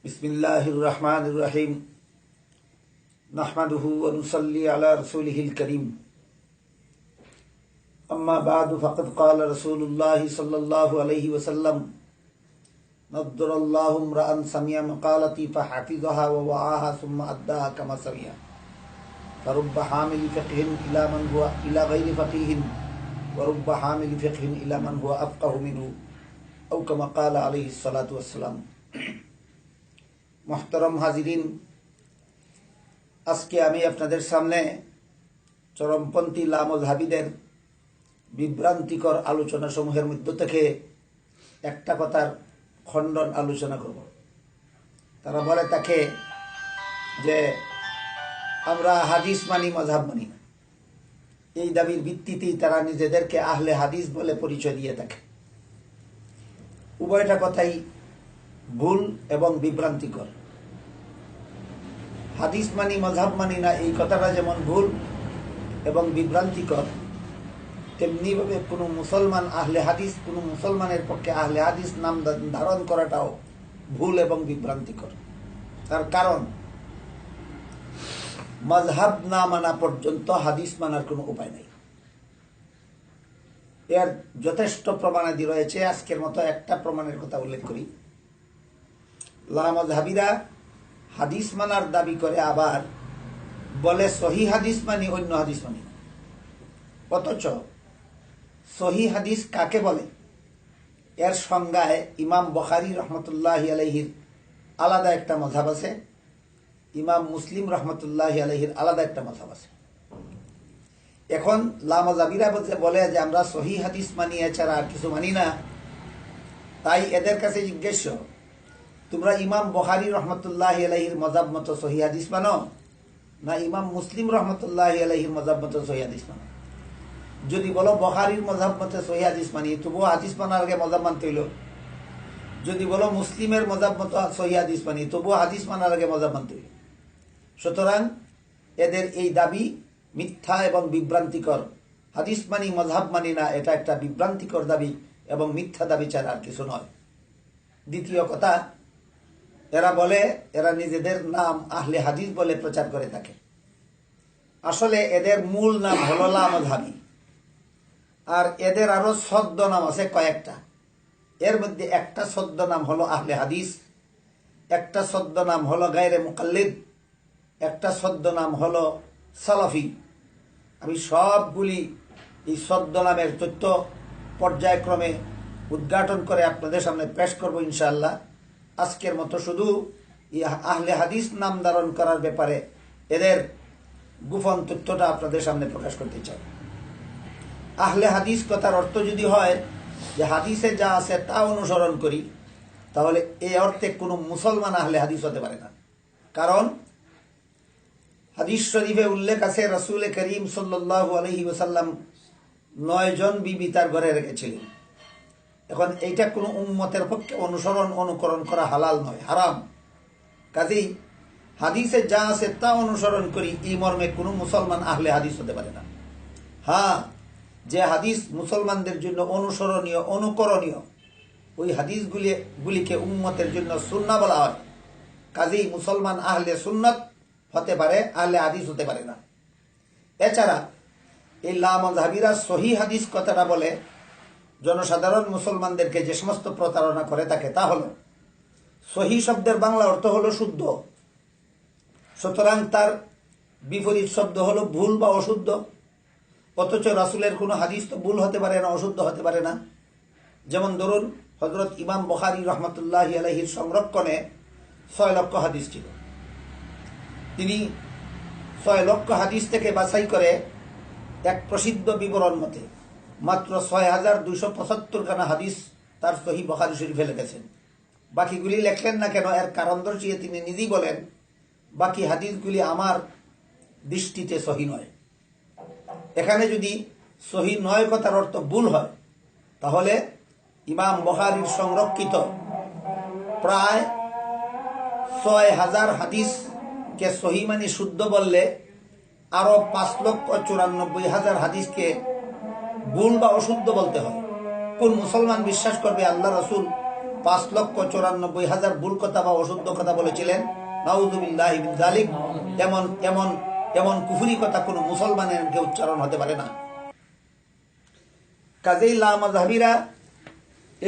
بسم الله الرحمن الرحيم نحمده ونصلي على رسوله الكريم أما بعد، فقد قال رسول الله صلى الله عليه وسلم، نضر الله امرأ سمع مقالتي فحفظها ووعاها ثم أداها كما سمع فرب حامل فقه إلى من هو إلى غير فقيه ورب حامل فقه إلى من هو أفقه منه أو كما قال عليه الصلاة والسلام۔ মহতরম হাজিরিন, আজকে আমি আপনাদের সামনে চরমপন্থী লামধাবিদের বিভ্রান্তিকর আলোচনা সমূহের মধ্য থেকে একটা কথার খণ্ডন আলোচনা করব। তারা বলে তাকে যে, আমরা হাদিস মানি মজাব মানি না। এই দাবির ভিত্তিতেই তারা নিজেদেরকে আহলে হাদিস বলে পরিচয় দিয়ে থাকে। উভয়টা কথাই ভুল এবং বিভ্রান্তিকর। হাদিস মানি মজাব মানি না, এই কথাটা যেমন ভুল এবং বিভ্রান্তিকর তেমনিভাবে কোনো মুসলমান আহলে হাদিস, কোনো মুসলমানের পক্ষে আহলে হাদিস নাম ধারণ করাটাও ভুল এবং বিভ্রান্তিকর। তার কারণ মজহাব না মানা পর্যন্ত হাদিস মানার কোনো উপায় নেই। এর যথেষ্ট প্রমাণাদি রয়েছে, আজকের মতো একটা প্রমাণের কথা উল্লেখ করি। লামধাবিরা হাদিস মানার দাবি করে আবার বলে, সহি হাদিস মানি, অন্য হাদিস মানি। অথচ সহি হাদিস কাকে বলে? এর সংজ্ঞায় ইমাম বখারি রহমতুল্লাহ আলহির আলাদা একটা মজাব আছে। ইমাম মুসলিম রহমতুল্লাহ আলহির আলাদা একটা মজাব আছে। এখন লামজাবিরা বলে যে, আমরা সহি হাদিস মানি, এছাড়া আর কিছু মানি না। তাই এদের কাছে জিজ্ঞেস তোমরা ইমাম বহারি রহমতুল্লাহ আলহির মজাব মতো সহি হাদিস মানো? না ইমাম মুসলিম রহমতুল্লাহ আলহির মজাব মতো সহি হাদিস মানো? যদি বলো বহারির মজাব মতো সহি হাদিস মানি, তবুও হাদিস মানার আগে মজাব মানতে হইল। যদি বলো মুসলিমের মজাব মতো সহি হাদিস মানি, তবুও হাদিস মানার আগে মজাব মানতে হইল। সুতরাং এদের এই দাবি মিথ্যা এবং বিভ্রান্তিকর। হাদিস মানি, মজাব মানি না, এটা একটা বিভ্রান্তিকর দাবি এবং মিথ্যা দাবি ছাড়া আর কিছু নয়। দ্বিতীয় কথা এরা বলে, এরা নিজেদের নাম আহলে হাদিস বলে প্রচার করে থাকে। আসলে এদের মূল নাম হল লামধাবি আর এদের আরও সদ্য নাম আছে কয়েকটা। এর মধ্যে একটা সদ্য নাম হলো আহলে হাদিস, একটা সদ্য নাম হলো গায়রে মুকাল্লিদ, একটা সদ্য নাম হলো সালাফি। আমি সবগুলি এই সদ্য নামের তথ্য পর্যায়ক্রমে উদ্ঘাটন করে আপনাদের সামনে পেশ করব ইনশাআল্লাহ। আজকের মতো শুধু আহলে হাদিস নাম ধারণ করার ব্যাপারে এদের গোপন তথ্যটা আপনাদের সামনে প্রকাশ করতে চাই। আহলে হাদিস কথার অর্থ যদি হয় যে হাদিসে যা আছে তা অনুসরণ করি, তাহলে এই অর্থে কোনো মুসলমান আহলে হাদিস হতে পারে না। কারণ হাদিস শরীফে উল্লেখ আছে, রসুল করিম সাল্লাহ আলহি ওসাল্লাম নয় জন বিবি তার ঘরে রেখেছিলেন। এখন এইটা কোনো উম্মতের পক্ষে অনুসরণ, অনুকরণ করা হালাল নয়, হারাম। কাজেই হাদিসে যা আছে তা অনুসরণ করি, এই মর্মে কোনো মুসলমান আহলে হাদিস হতে পারে না। হ্যাঁ যে হাদিস মুসলমানদের জন্য অনুসরণীয়, অনুকরণীয়, ওই হাদিসগুলি, গুলিকে উম্মতের জন্য সুন্না বলা হয়। কাজেই মুসলমান আহলে সুন্নত হতে পারে, আহলে হাদিস হতে পারে না। এছাড়া এই লামজাবিরা সহি হাদিস কথাটা বলে জনসাধারণ মুসলমানদেরকে যে সমস্ত প্রতারণা করে থাকে, তা হল, সহি শব্দের বাংলা অর্থ হলো শুদ্ধ। সুতরাং তার বিপরীত শব্দ হলো ভুল বা অশুদ্ধ। অথচ রাসুলের কোনো হাদিস তো ভুল হতে পারে না, অশুদ্ধ হতে পারে না। যেমন ধরুন হজরত ইমাম বখারি রহমতুল্লাহ আলহির সংরক্ষণে ছয় লক্ষ হাদিস ছিল। তিনি ছয় লক্ষ হাদিস থেকে বাছাই করে এক প্রসিদ্ধ বিবরণ মতে মাত্র ছয় হাজার দুইশো পঁচাত্তর খানা হাদিস তার সহি বখারি শরীফে লিখেছেন। বাকিগুলি লেখলেন না কেন? এর কারণ দর্শিয়ে তিনি নিজেই বলেন, বাকি হাদিসগুলি আমার দৃষ্টিতে সহি নয়। এখানে যদি সহি নয় কথার অর্থ ভুল হয়, তাহলে ইমাম বহারির সংরক্ষিত প্রায় ছয় হাজার হাদিসকে সহি মানে শুদ্ধ বললে আরও পাঁচ লক্ষ চুরানব্বই হাজার হাদিসকে ভুল বা অশুদ্ধ বলতে হয়। কোন মুসলমান বিশ্বাস করবে আল্লাহ রসুল পাঁচ লক্ষ চৌরানব্বই হাজার ভুল কথা বা অশুদ্ধ কথা বলেছিলেন? নাউজুবিল্লাহ জালিক এমন এমন এমন কুফুরি কথা কোনো মুসলমানের উচ্চারণ হতে পারে না। কাজেই লামাজহাবিরা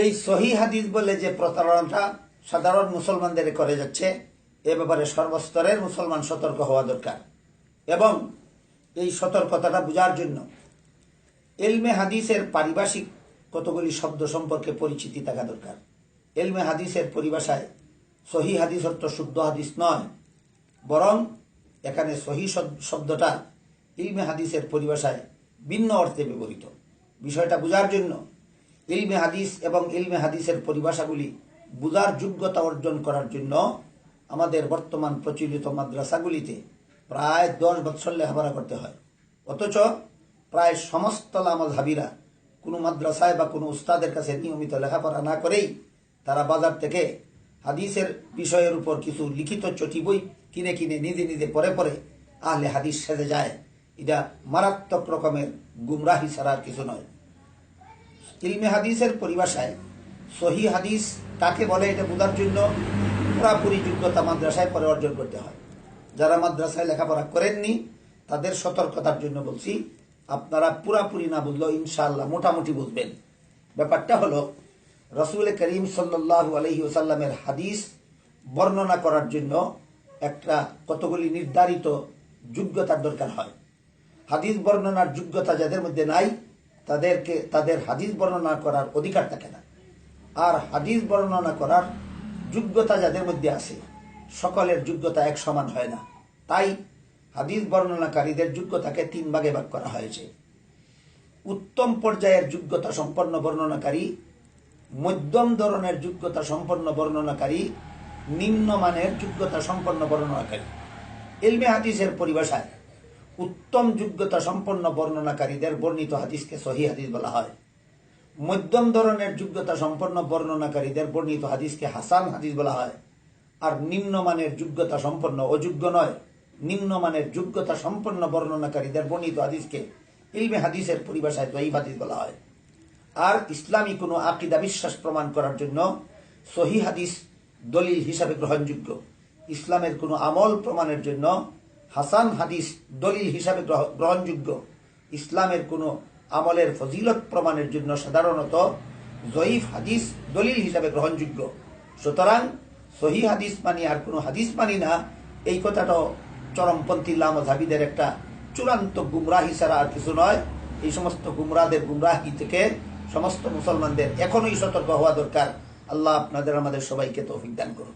এই সহি হাদিস বলে যে প্রতারণাটা সাধারণ মুসলমানদের করে যাচ্ছে, এ ব্যাপারে সর্বস্তরের মুসলমান সতর্ক হওয়া দরকার। এবং এই সতর্কতাটা বোঝার জন্য এলমে হাদিসের পারিভাষিক কতগুলি শব্দ সম্পর্কে পরিচিতি থাকা দরকার? এলমে হাদিসের পরিভাষায় সহি হাদিস অর্থ শুদ্ধ হাদিস নয়। বরং এখানে সহি শব- শব্দটা ইলমে হাদিসের পরিভাষায় ভিন্ন অর্থে ব্যবহৃত। বিষয়টা বোঝার জন্য ইলমে হাদিস এবং ইলমে হাদিসের পরিভাষাগুলি বোঝার যোগ্যতা অর্জন করার জন্য আমাদের বর্তমান প্রচলিত মাদ্রাসাগুলিতে প্রায় দশ বৎসর লেখাপড়া করতে হয়। অথচ প্রায় সমস্ত লামাজহাবিরা কোনো মাদ্রাসায় বা কোনো উস্তাদের কাছে নিয়মিত লেখাপড়া না করেই তারা বাজার থেকে হাদিসের বিষয়ের উপর কিছু লিখিত চটি বই কিনে কিনে নিজে নিজে পরে পরে আহলে হাদিস সেজে যায়। এটা মারাত্মক রকমের গুমরাহি ছাড়া আর কিছু নয়। ইলমে হাদিসের পরিভাষায় সহি হাদিস কাকে বলে এটা বোঝার জন্য পুরাপুরি যোগ্যতা মাদ্রাসায় পরে অর্জন করতে হয়। যারা মাদ্রাসায় লেখাপড়া করেননি, তাদের সতর্কতার জন্য বলছি আপনারা পুরাপুরি না বুঝলেও ইনশাল্লাহ মোটামুটি বুঝবেন। ব্যাপারটা হলো, রসুল করিম সাল্লাহ আলহি ওসাল্লামের হাদিস বর্ণনা করার জন্য একটা কতগুলি নির্ধারিত যোগ্যতার দরকার হয়। হাদিস বর্ণনার যোগ্যতা যাদের মধ্যে নাই, তাদেরকে, তাদের হাদিস বর্ণনা করার অধিকার থাকে না। আর হাদিস বর্ণনা করার যোগ্যতা যাদের মধ্যে আছে, সকলের যোগ্যতা এক সমান হয় না। তাই হাদিস বর্ণনাকারীদের যোগ্যতাকে তিন ভাগে ভাগ করা হয়েছে। উত্তম পর্যায়ের যোগ্যতা সম্পন্ন বর্ণনাকারী, মধ্যম ধরনের যোগ্যতা সম্পন্ন বর্ণনাকারী, নিম্নমানের যোগ্যতা সম্পন্ন বর্ণনাকারী। ইলমে হাদিসের পরিভাষায় উত্তম যোগ্যতা সম্পন্ন বর্ণনাকারীদের বর্ণিত হাদিসকে সহি হাদিস বলা হয়। মধ্যম ধরনের যোগ্যতা সম্পন্ন বর্ণনাকারীদের বর্ণিত হাদিসকে হাসান হাদিস বলা হয়। আর নিম্নমানের যোগ্যতা সম্পন্ন অযোগ্য নয়। নিম্নমানের যোগ্যতা সম্পন্ন বর্ণনাকারীদের বর্ণিত হাদিসকে ইলমে হাদিসের পরিভাষায় দৈব হাদিস বলা হয়। আর ইসলামী কোনো আকিদা বিশ্বাস প্রমাণ করার জন্য সহি হাদিস দলিল হিসাবে গ্রহণযোগ্য। ইসলামের কোনো আমল প্রমাণের জন্য হাসান হাদিস দলিল হিসাবে গ্রহ- গ্রহণযোগ্য। ইসলামের কোনো আমলের ফজিলত প্রমাণের জন্য সাধারণত জয়ীফ হাদিস দলিল হিসাবে গ্রহণযোগ্য। সুতরাং সহি হাদিস মানি আর কোনো হাদিস মানি না, এই কথাটাও চরমপন্থী লামধাবীদের একটা চূড়ান্ত গুমরাহি ছাড়া আর কিছু নয়। এই সমস্ত গুমরাদের গুমরাহি থেকে সমস্ত মুসলমানদের এখনই সতর্ক হওয়া দরকার। আল্লাহ আপনাদের, আমাদের সবাইকে তো দান করুন।